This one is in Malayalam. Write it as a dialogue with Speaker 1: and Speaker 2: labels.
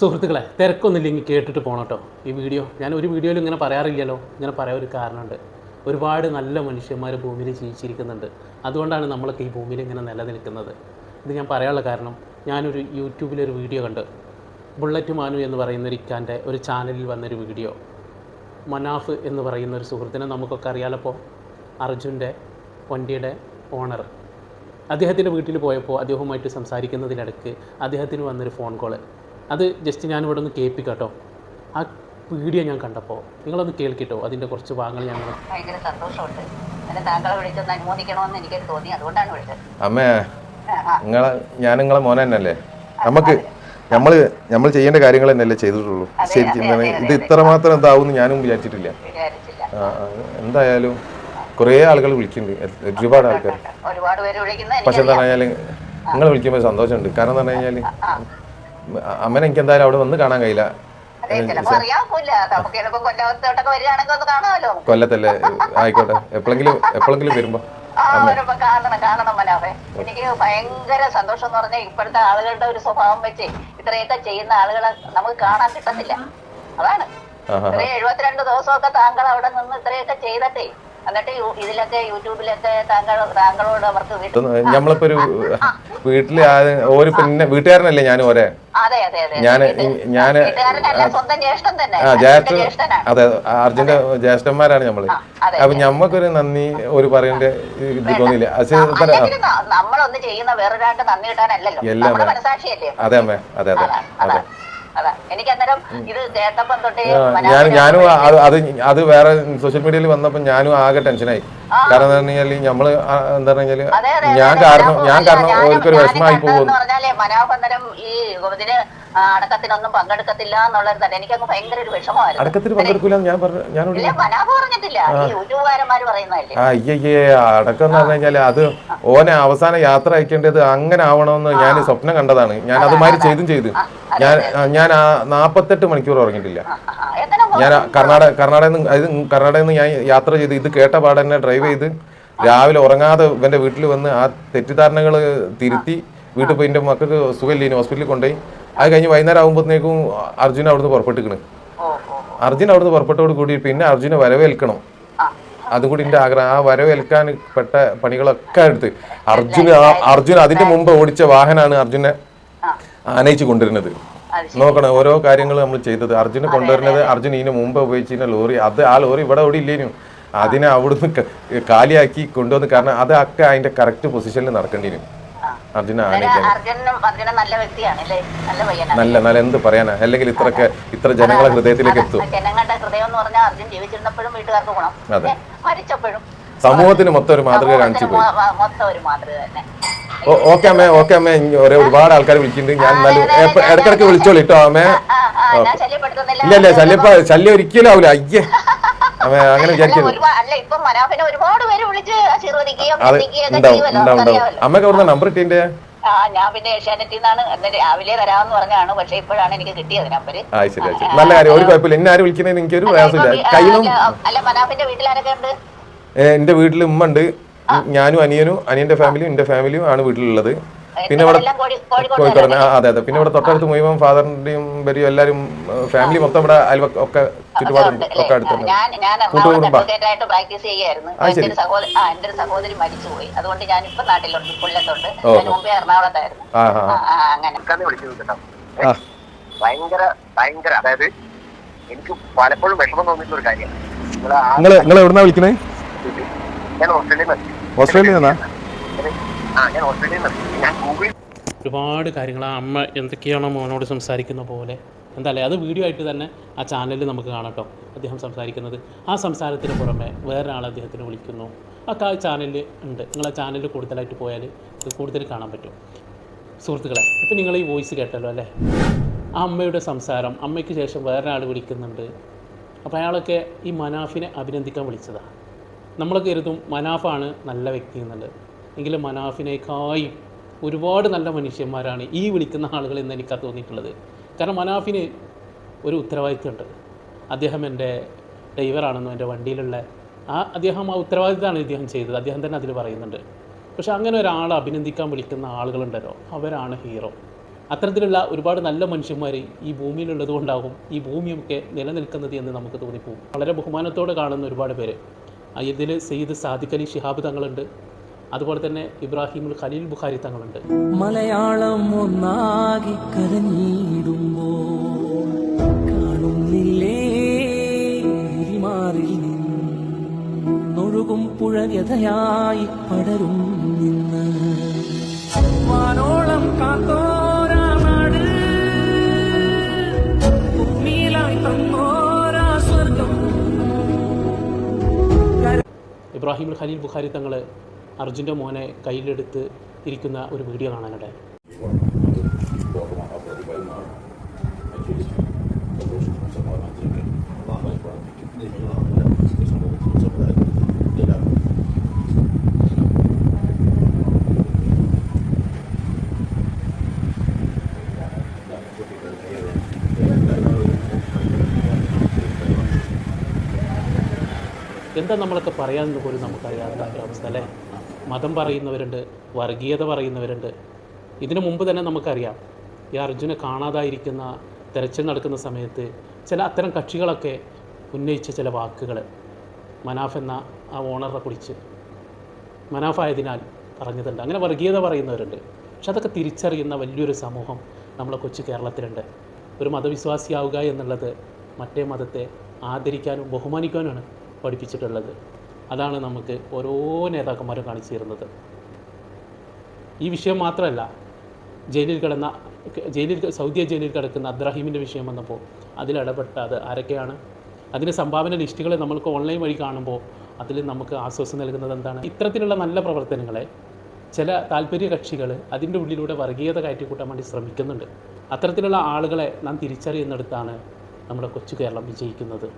Speaker 1: സുഹൃത്തുക്കളെ തിരക്കൊന്നുമില്ലെങ്കിൽ കേട്ടിട്ട് പോകണം കേട്ടോ. ഈ വീഡിയോ ഞാൻ ഒരു വീഡിയോയിൽ ഇങ്ങനെ പറയാറില്ലല്ലോ. ഇങ്ങനെ പറയാൻ ഒരു കാരണമുണ്ട്. ഒരുപാട് നല്ല മനുഷ്യന്മാർ ഭൂമിയിൽ ജീവിച്ചിരിക്കുന്നുണ്ട്. അതുകൊണ്ടാണ് നമ്മളൊക്കെ ഈ ഭൂമിയിൽ ഇങ്ങനെ നിലനിൽക്കുന്നത്. ഇത് ഞാൻ പറയാനുള്ള കാരണം ഞാനൊരു യൂട്യൂബിലൊരു വീഡിയോ കണ്ട്. ബുള്ളറ്റ് മാനു എന്ന് പറയുന്ന ഒരു ഇക്കാന്റെ ഒരു ചാനലിൽ വന്നൊരു വീഡിയോ. മനാഫ് എന്ന് പറയുന്ന ഒരു സുഹൃത്തിനെ നമുക്കൊക്കെ അറിയാലപ്പോൾ അർജുന്റെ വണ്ടിയുടെ ഓണർ. അദ്ദേഹത്തിന്റെ വീട്ടിൽ പോയപ്പോൾ അദ്ദേഹവുമായിട്ട് സംസാരിക്കുന്നതിനിടയ്ക്ക് അദ്ദേഹത്തിന് വന്നൊരു ഫോൺ കോൾ. അത് ജസ്റ്റ് ഞാൻ ഇവിടെ ഒന്ന് കേൾപ്പിക്കാം കേട്ടോ ആ വീഡിയോ ഞാൻ കണ്ടപ്പോൾ നിങ്ങളൊന്ന് കേൾക്കിട്ടോ അതിന്റെ കുറച്ച് ഭാഗങ്ങൾ ഞങ്ങൾ
Speaker 2: ഭയങ്കര സന്തോഷമുണ്ട്. എന്നെ താങ്കളെ വിളിച്ചൊന്ന് അനുമോദിക്കണമെന്ന് എനിക്ക് തോന്നി അതുകൊണ്ടാണ് വിളിച്ചത്.
Speaker 3: അമ്മേ നിങ്ങളെ ഞാൻ നിങ്ങളെ മോനെ തന്നെയല്ലേ? നമുക്ക് നമ്മൾ നമ്മൾ ചെയ്യേണ്ട കാര്യങ്ങൾ തന്നെയല്ലേ ചെയ്തിട്ടുള്ളൂ. ഇത് ഇത്രമാത്രം ഇതാവും ഞാനും വിചാരിച്ചിട്ടില്ല. എന്തായാലും കുറേ ആളുകൾ വിളിക്കുന്നുണ്ട്. ഒരുപാട് ആൾക്കാർ
Speaker 2: ഒരുപാട് പേര് വിളിക്കുന്ന
Speaker 3: പക്ഷെ എന്താ പറഞ്ഞാൽ നിങ്ങൾ വിളിക്കുമ്പോൾ സന്തോഷമുണ്ട്. കാരണം എന്താ പറഞ്ഞു കഴിഞ്ഞാൽ അമ്മനെ എനിക്ക് എന്തായാലും അവിടെ വന്ന് കാണാൻ കഴിയില്ല. കൊല്ലത്തല്ലേ? ആയിക്കോട്ടെ. എപ്പോഴെങ്കിലും എപ്പോഴെങ്കിലും
Speaker 2: വരുമ്പോ. കാണണം കാണണം മനാഫെ എനിക്ക് ഭയങ്കര സന്തോഷം എന്ന് പറഞ്ഞാൽ ഇപ്പോഴത്തെ ആളുകളുടെ ഒരു സ്വഭാവം വെച്ച് ഇത്രയൊക്കെ ചെയ്യുന്ന ആളുകളെ നമുക്ക് കാണാൻ കിട്ടത്തില്ല. അതാണ്. ഇത്രയും എഴുപത്തിരണ്ട് ദിവസമൊക്കെ താങ്കൾ അവിടെ നിന്ന് ഇത്രയൊക്കെ ചെയ്തിട്ടേ എന്നിട്ട് യു- ഇതിലൊക്കെ യൂട്യൂബിലൊക്കെ താങ്കൾ താങ്കളോട് അവർക്ക് വീട്ടിൽ
Speaker 3: നമ്മളിപ്പോ ഒരു വീട്ടിൽ ഒരു പിന്നെ വീട്ടുകാരനല്ലേ ഞാനും ഒരേ ഞാൻ ഞാൻ ആ ജ്യേഷ്ഠൻ അതെ അർജുന്റെ ജ്യേഷ്ഠന്മാരാണ് നമ്മൾ
Speaker 2: അതെ
Speaker 3: അപ്പൊ ഞമ്മക്കൊരു നന്ദി ഒരു പറയേണ്ട ഇത് തോന്നിയില്ല
Speaker 2: നമ്മളൊന്ന് ചെയ്യുന്ന വേറൊരാണ്ട് നന്ദി കിട്ടാനല്ലല്ലോ.
Speaker 3: എല്ലാം
Speaker 2: നമ്മുടെ മനസാക്ഷിയല്ലേ?
Speaker 3: അതെ അമ്മേ. അതെ അതെ.
Speaker 2: അതാ.
Speaker 3: ഞാൻ ഞാനും അത് അത് അത് വേറെ സോഷ്യൽ മീഡിയയിൽ വന്നപ്പോ ഞാനും ആകെ ടെൻഷനായി. കാരണം എന്താ പറഞ്ഞാൽ നമ്മൾ എന്താ
Speaker 2: പറഞ്ഞാൽ
Speaker 3: ഞാൻ കാരണം ഞാൻ കാരണം ഓർക്കൊരു വിഷമമായി
Speaker 2: പോകുന്നു. മനാഫ് ഈ അടക്കത്തിനൊന്നും പങ്കെടുക്കത്തില്ല എന്നുള്ളത് തന്നെ എനിക്കങ്ങ് ഭയങ്കര ഒരു വിഷമമായിരുന്നു
Speaker 3: പങ്കെടുക്കൂല ഞാൻ പറഞ്ഞു ഞാൻ
Speaker 2: ഇല്ല മനാഫ് പറഞ്ഞിട്ടില്ല. ഈ യൂട്യൂബുകാരന്മാര് പറയുന്നതല്ലേ?
Speaker 3: ആ അയ്യയ്യേ അടക്കം എന്ന് പറഞ്ഞു കഴിഞ്ഞാൽ അത് ഓനെ അവസാന യാത്ര അയക്കേണ്ടത് അങ്ങനെ ആവണമെന്ന് ഞാൻ സ്വപ്നം കണ്ടതാണ്. ഞാൻ അതുമാതിരി ചെയ്തും ചെയ്തു. ഞാൻ ഞാൻ നാപ്പത്തെട്ട് മണിക്കൂർ ഉറങ്ങിയിട്ടില്ല. ഞാൻ കർണാടക കർണാടകയിൽ നിന്ന് അത് കർണാടകയിൽ നിന്ന് ഞാൻ യാത്ര ചെയ്ത് ഇത് കേട്ട പാടെ തന്നെ ഡ്രൈവ് ചെയ്ത് രാവിലെ ഉറങ്ങാതെ ഇവന്റെ വീട്ടിൽ വന്ന് ആ തെറ്റിദ്ധാരണകൾ തിരുത്തി വീട്ടിൽ പോയി എന്റെ മക്കൾക്ക് സുഖമില്ല ഹോസ്പിറ്റലിൽ കൊണ്ടുപോയി അത് കഴിഞ്ഞ് വൈകുന്നേരം ആകുമ്പോഴത്തേക്കും അർജുൻ അവിടുന്ന് പുറപ്പെട്ടിക്കണ്. അർജുൻ അവിടുന്ന് പുറപ്പെട്ടോട് കൂടി പിന്നെ അർജുനെ വരവേൽക്കണം
Speaker 2: ആ
Speaker 3: അതും കൂടി എന്റെ ആഗ്രഹം ആ വരവേൽക്കാൻ പെട്ട പണികളൊക്കെ എടുത്ത് അർജുന അർജുന അർജുൻ അതിന്റെ മുമ്പ് ഓടിച്ച വാഹനാണ് അർജുനെ ആനയിച്ചു
Speaker 2: കൊണ്ടിരുന്നത്.
Speaker 3: നോക്കണം ഓരോ കാര്യങ്ങൾ നമ്മൾ ചെയ്തത്. അർജുന് കൊണ്ടുവരുന്നത് അർജുൻ ഇതിന് മുമ്പ് ഉപയോഗിച്ചിരുന്ന ലോറി. അത് ആ ലോറി ഇവിടെ ഇവിടെ ഇല്ലേനു. അതിനെ അവിടുന്ന് കാലിയാക്കി കൊണ്ടുവന്ന് കാരണം അതൊക്കെ അതിന്റെ കറക്റ്റ് പൊസിഷനിൽ
Speaker 2: നടക്കേണ്ടിരുന്നു.
Speaker 3: അർജുനെ
Speaker 2: നല്ല നല്ല
Speaker 3: എന്ത് പറയാനാ? അല്ലെങ്കിൽ ഇത്രക്ക് ഇത്ര ജനങ്ങളെ ഹൃദയത്തിലേക്ക് എത്തും.
Speaker 2: ജനങ്ങളുടെ ഹൃദയം എന്ന് പറഞ്ഞാൽ അർജുൻ ജീവിച്ചിരുന്നപ്പോഴും വീട്ടുകാർക്ക് ഗുണം.
Speaker 3: അതെ.
Speaker 2: മരിച്ചപ്പോഴും
Speaker 3: സമൂഹത്തിന് മൊത്തം ഒരു മാതൃക കാണിച്ചു പോയി.
Speaker 2: മൊത്തം ഒരു മാതൃക തന്നെ.
Speaker 3: ഓക്കെ അമ്മേ ഓക്കെ അമ്മേ ഒരേ ഒരുപാട് ആൾക്കാർ വിളിക്കുന്നുണ്ട് ഞാൻ എന്നാലും ഇടക്കിടക്ക് വിളിച്ചോളൂ കേട്ടോ അമ്മേ ഇല്ല ഇല്ല ശല്യം ശല്യം ഒരിക്കലും ആവൂല അയ്യേ അമ്മേ അങ്ങനെ
Speaker 2: വിചാരിക്കുന്നു
Speaker 3: വിചാരിക്കരുത് അത് ഉണ്ടാവും ഉണ്ടാവും ഉണ്ടാവും അമ്മയ്ക്ക് അവിടുന്ന് നമ്പർ കിട്ടിന്റെ
Speaker 2: ആ ഞാൻ പിന്നെ ഏഷ്യാനെറ്റിൽ നിന്നാണ് അന്ന് രാവിലെ വരാമെന്ന് പറഞ്ഞാണ് പക്ഷെ ഇപ്പോഴാണ് എനിക്ക് കിട്ടിയത്
Speaker 3: നമ്പർ നല്ല കാര്യം ഒരു കുഴപ്പമില്ല എന്നെ ആരും വിളിക്കുന്നത് എനിക്കൊരു പ്രയാസമില്ല കയ്യിലും
Speaker 2: അല്ല മനാഫിന്റെ വീട്ടിൽ ആരൊക്കെ ഉണ്ട്
Speaker 3: എന്റെ വീട്ടിൽ ഉമ്മ ഉണ്ട് ഞാനും അനിയനും അനിയന്റെ ഫാമിലിയും എന്റെ ഫാമിലിയും ആണ് വീട്ടിലുള്ളത്. പിന്നെ ഇവിടെ
Speaker 2: കോഴിക്കോട്
Speaker 3: അതെ അതെ. പിന്നെ ഇവിടെ തൊട്ടടുത്ത് മുഴുവൻ ഫാദറിന്റെയും വരും എല്ലാരും ഫാമിലി മൊത്തം ഇവിടെ അയൽവക്ക ഒക്കെ ചുറ്റുപാടുണ്ട് ഒക്കെ? അടുത്തുണ്ട്
Speaker 2: ഞാൻ ഞാൻ എറണാകുളത്ത് അഡ്വക്കേറ്റ് ആയിട്ട് പ്രാക്ടീസ് ചെയ്യായിരുന്നു എന്റെ സഹോദരി മരിച്ചുപോയി അതുകൊണ്ട് ഞാൻ ഇപ്പൊ നാട്ടിലുണ്ട് കൊല്ലത്തുണ്ട് മുമ്പേ എറണാകുളത്തായിരുന്നു. അങ്ങനെ.
Speaker 4: വിളിക്കുന്നത് ഭയങ്കര ഭയങ്കര അതായത് എനിക്ക് പലപ്പോഴും വിഷമം തോന്നിയിട്ടുള്ള ഒരു കാര്യമാണ്. നിങ്ങൾ
Speaker 3: നിങ്ങൾ എവിടുന്നാ വിളിക്കണേ?
Speaker 4: ഞാൻ ഓസ്ട്രേലിയയിൽ നിന്ന്
Speaker 3: ഓസ്ട്രേലിയ
Speaker 4: ആ ഞാൻ ഓസ്ട്രേലിയയിൽ നിന്ന് ഞാൻ ഗൂഗിൾ
Speaker 1: ഒരുപാട് കാര്യങ്ങൾ ആ അമ്മ എന്തൊക്കെയാണോ മോനോട് സംസാരിക്കുന്ന പോലെ. എന്തായാലും അത് വീഡിയോ ആയിട്ട് തന്നെ ആ ചാനലിൽ നമുക്ക് കാണട്ടോ അദ്ദേഹം സംസാരിക്കുന്നത്. ആ സംസാരത്തിന് പുറമെ വേറൊരാൾ അദ്ദേഹത്തിന് വിളിക്കുന്നു. ഒക്കെ ആ ചാനലിൽ ഉണ്ട്. നിങ്ങൾ ആ ചാനലിൽ കൂടുതലായിട്ട് പോയാൽ കൂടുതൽ കാണാൻ പറ്റും. സുഹൃത്തുക്കളെ ഇപ്പം നിങ്ങൾ ഈ വോയിസ് കേട്ടല്ലോ അല്ലേ? ആ അമ്മയുടെ സംസാരം അമ്മയ്ക്ക് ശേഷം വേറൊരാൾ വിളിക്കുന്നുണ്ട്. അപ്പോൾ അയാളൊക്കെ ഈ മനാഫിനെ അഭിനന്ദിക്കാൻ വിളിച്ചതാണ് നമ്മൾ കരുതും മനാഫാണ് നല്ല വ്യക്തി എന്നുള്ളത്. എങ്കിലും മനാഫിനേക്കായും ഒരുപാട് നല്ല മനുഷ്യന്മാരാണ് ഈ വിളിക്കുന്ന ആളുകൾ എന്ന് എനിക്ക് തോന്നിയിട്ടുള്ളത്. കാരണം മനാഫിന് ഒരു ഉത്തരവാദിത്വമുണ്ട്. അദ്ദേഹം എന്റെ ഡ്രൈവറാണെന്നും എന്റെ വണ്ടിയിലുള്ള ആ അദ്ദേഹം ആ ഉത്തരവാദിത്തമാണ് അദ്ദേഹം ചെയ്തത്. അദ്ദേഹം തന്നെ അതിൽ പറയുന്നുണ്ട്. പക്ഷേ അങ്ങനെ ഒരാളെ അഭിനന്ദിക്കാൻ വിളിക്കുന്ന ആളുകളുണ്ടല്ലോ. അവരാണ് ഹീറോ അത്തരത്തിലുള്ള ഒരുപാട് നല്ല മനുഷ്യന്മാർ ഈ ഭൂമിയിലുള്ളത് കൊണ്ടാകും ഈ ഭൂമിയൊക്കെ നിലനിൽക്കുന്നത് എന്ന് നമുക്ക് തോന്നിപ്പോകും. വളരെ ബഹുമാനത്തോടെ കാണുന്ന ഒരുപാട് പേര്. ഇതിൽ സെയ്ദ് സാദിഖ് അലി ഷിഹാബ് തങ്ങളുണ്ട്. അതുപോലെ തന്നെ ഇബ്രാഹിമുൽ ഖലീൽ ബുഖാരി തങ്ങളുണ്ട്.
Speaker 5: മലയാളം ഒന്നാകി കരഞ്ഞിടുമ്പോ കാണുന്നില്ലേ? മാറിൽ പുഴ വ്യഥയായി പടരും
Speaker 1: ഇബ്രാഹിമുൽ ഖലീൽ ബുഖാരി തങ്ങൾ അർജുന്റെ മോനെ കയ്യിലെടുത്ത് ഇരിക്കുന്ന ഒരു വീഡിയോ കാണാനിടെ എന്താ നമ്മളൊക്കെ പറയാമെന്ന് പോലും നമുക്കറിയാത്ത ഒരവസ്ഥ അല്ലേ? മതം പറയുന്നവരുണ്ട് വർഗീയത പറയുന്നവരുണ്ട്. ഇതിനു മുമ്പ് തന്നെ നമുക്കറിയാം ഈ അർജുനെ കാണാതായിരിക്കുന്ന തെരച്ചിൽ നടക്കുന്ന സമയത്ത് ചില അത്തരം കക്ഷികളൊക്കെ ഉന്നയിച്ച ചില വാക്കുകൾ മനാഫ് എന്ന ആ ഓണറെ കുറിച്ച്. മനാഫായതിനാൽ പറഞ്ഞതുണ്ട്. അങ്ങനെ വർഗീയത പറയുന്നവരുണ്ട്. പക്ഷെ അതൊക്കെ തിരിച്ചറിയുന്ന വലിയൊരു സമൂഹം നമ്മളെ കൊച്ചു കേരളത്തിലുണ്ട്. ഒരു മതവിശ്വാസിയാവുക എന്നുള്ളത് മറ്റേ മതത്തെ ആദരിക്കാനും ബഹുമാനിക്കാനുമാണ്. പഠിപ്പിച്ചിട്ടുള്ളത്. അതാണ് നമുക്ക് ഓരോ നേതാക്കന്മാരും കാണിച്ചു തരുന്നത്. ഈ വിഷയം മാത്രമല്ല ജയിലിൽ കിടന്ന ജയിലിൽ സൗദി ജയിലിൽ കിടക്കുന്ന അബ്രാഹിമിന്റെ വിഷയം വന്നപ്പോൾ അതിലിടപെട്ട അത് ആരൊക്കെയാണ്? അതിന് സംഭാവന ലിസ്റ്റുകളെ നമ്മൾക്ക് ഓൺലൈൻ വഴി കാണുമ്പോൾ അതിൽ നമുക്ക് ആശ്വാസം നൽകുന്നത് എന്താണ്? ഇത്തരത്തിലുള്ള നല്ല പ്രവർത്തനങ്ങളെ ചില താല്പര്യ കക്ഷികൾ അതിന്റെ ഉള്ളിലൂടെ വർഗീയത കയറ്റിക്കൂട്ടാൻ വേണ്ടി ശ്രമിക്കുന്നുണ്ട്. അത്തരത്തിലുള്ള ആളുകളെ നാം തിരിച്ചറിയുന്നിടത്താണ് നമ്മുടെ കൊച്ചു കേരളം വിജയിക്കുന്നത്.